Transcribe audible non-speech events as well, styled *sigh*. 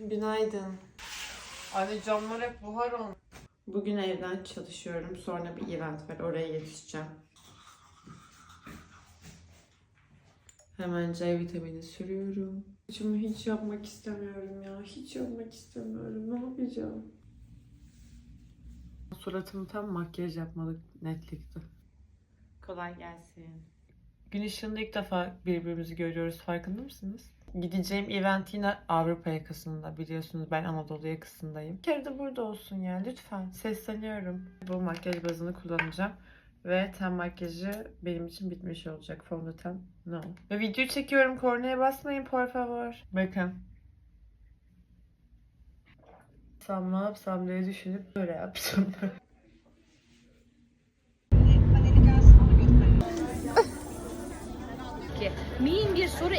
Günaydın. Anne camlar hep buhar olmuş. Bugün evden çalışıyorum. Sonra bir event var. Oraya yetişeceğim. Hemen C vitamini sürüyorum. Saçımı hiç yapmak istemiyorum ya. Hiç yapmak istemiyorum. Ne yapacağım? Suratımı tam makyaj yapmalık netlikti. Kolay gelsin. Gün ışığında ilk defa birbirimizi görüyoruz. Farkında mısınız? Gideceğim event yine Avrupa yakasında biliyorsunuz ben Anadolu yakasındayım. Bir kere de burada olsun ya lütfen sesleniyorum. Bu makyaj bazını kullanacağım. Ve ten makyajı benim için bitmiş olacak. Fondöten no. Ve video çekiyorum kornaya basmayın por favor. Bakın. Sam ne yapsam diye düşünüp böyle yaptım. *laughs* Mühim bir soru